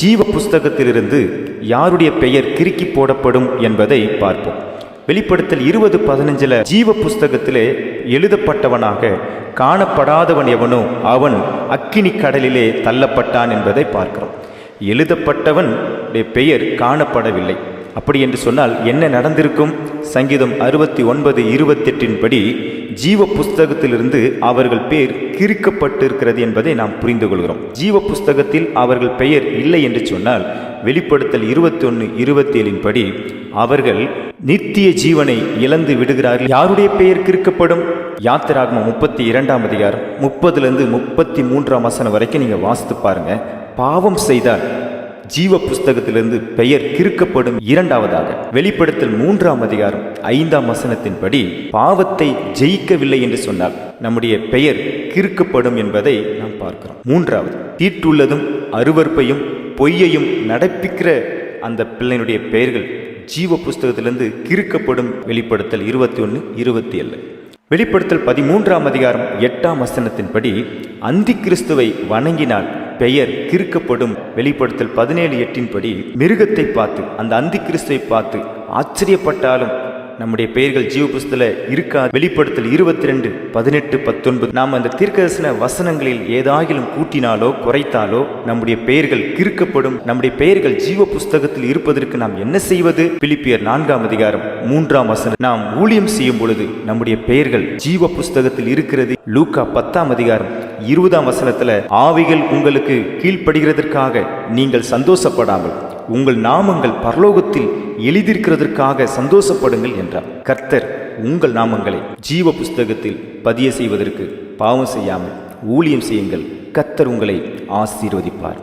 ஜீவ புஸ்தகத்திலிருந்து யாருடைய பெயர் கிறுக்கி போடப்படும் என்பதை பார்ப்போம். வெளிப்படுத்தல் இருபது பதினஞ்சில் ஜீவ புஸ்தகத்திலே எழுதப்பட்டவனாக காணப்படாதவன் எவனோ அவன் அக்கினி கடலிலே தள்ளப்பட்டான் என்பதை பார்க்கிறோம். எழுதப்பட்டவன் பெயர் காணப்படவில்லை. அப்படி என்று சொன்னால் என்ன நடந்திருக்கும்? சங்கீதம் அறுபத்தி ஒன்பது இருபத்தெட்டின் படி ஜீவ புஸ்தகத்திலிருந்து அவர்கள் பேர் கிறுக்கப்பட்டிருக்கிறது என்பதை நாம் புரிந்து கொள்கிறோம். ஜீவ புஸ்தகத்தில் அவர்கள் பெயர் இல்லை என்று சொன்னால் வெளிப்படுத்தல் இருபத்தி ஒன்று இருபத்தி ஏழின் படி அவர்கள் நித்திய ஜீவனை இழந்து விடுகிறார்கள். யாருடைய பெயர் கிறுக்கப்படும் யாத்திராகம முப்பத்தி இரண்டாம் அதிகாரம் முப்பதுலேருந்து முப்பத்தி மூன்றாம் வசனம் வரைக்கும் நீங்கள் வாசித்து பாருங்க. பாவம் செய்தால் ஜீவ புஸ்தகத்திலிருந்து பெயர் கிறுக்கப்படும் இரண்டாவதாக வெளிப்படுத்தல் மூன்றாம் அதிகாரம் ஐந்தாம் வசனத்தின்படி பாவத்தை ஜெயிக்கவில்லை என்று சொன்னால் நம்முடைய பெயர் கிறுக்கப்படும் என்பதை நாம் பார்க்கிறோம். மூன்றாவது தீட்டுள்ளதும் அருவற்பையும் பொய்யையும் நடப்பிக்கிற அந்த பிள்ளையினுடைய பெயர்கள் ஜீவ புஸ்தகத்திலிருந்து கிறுக்கப்படும் வெளிப்படுத்தல் இருபத்தி ஒன்று இருபத்தி ஏழு வெளிப்படுத்தல் பதிமூன்றாம் அதிகாரம் எட்டாம் வசனத்தின்படி அந்தி கிறிஸ்துவை வணங்கினால் பெயர் கிறுக்கப்படும். வெளிப்படுத்தல் பதினேழு எட்டின்படி மிருகத்தை பார்த்து அந்த அந்தி கிறிஸ்துவை பார்த்து ஆச்சரியப்பட்டாலும் நம்முடைய பெயர்கள் ஜீவ புஸ்தல இருக்கா? வெளிப்படுத்தல் இருபத்தி ரெண்டு பதினெட்டு பத்தொன்பது. நாம் அந்த தீர்க்கதரிசன வசனங்களில் ஏதாகிலும் கூட்டினாலோ குறைத்தாலோ நம்முடைய பெயர்கள் கிறுக்கப்படும் நம்முடைய பெயர்கள் ஜீவ புஸ்தகத்தில் இருப்பதற்கு நாம் என்ன செய்வது? பிலிப்பியர் நான்காம் அதிகாரம் மூன்றாம் வசனம். நாம் ஊழியம் செய்யும் பொழுது நம்முடைய பெயர்கள் ஜீவ புஸ்தகத்தில் இருக்கிறது. லூக்கா பத்தாம் அதிகாரம் இருபதாம் வசனத்துல ஆவிகள் உங்களுக்கு கீழ்ப்படுகிறதற்காக நீங்கள் சந்தோஷப்படாமல் உங்கள் நாமங்கள் பரலோகத்தில் எழுதியிருக்கிறதற்காக சந்தோஷப்படுங்கள் என்றார். கர்த்தர் உங்கள் நாமங்களை ஜீவ புஸ்தகத்தில் பதிய செய்வதற்கு பாவம் செய்யாமல் ஊழியம் செய்யுங்கள். கர்த்தர் உங்களை ஆசீர்வதிப்பார்.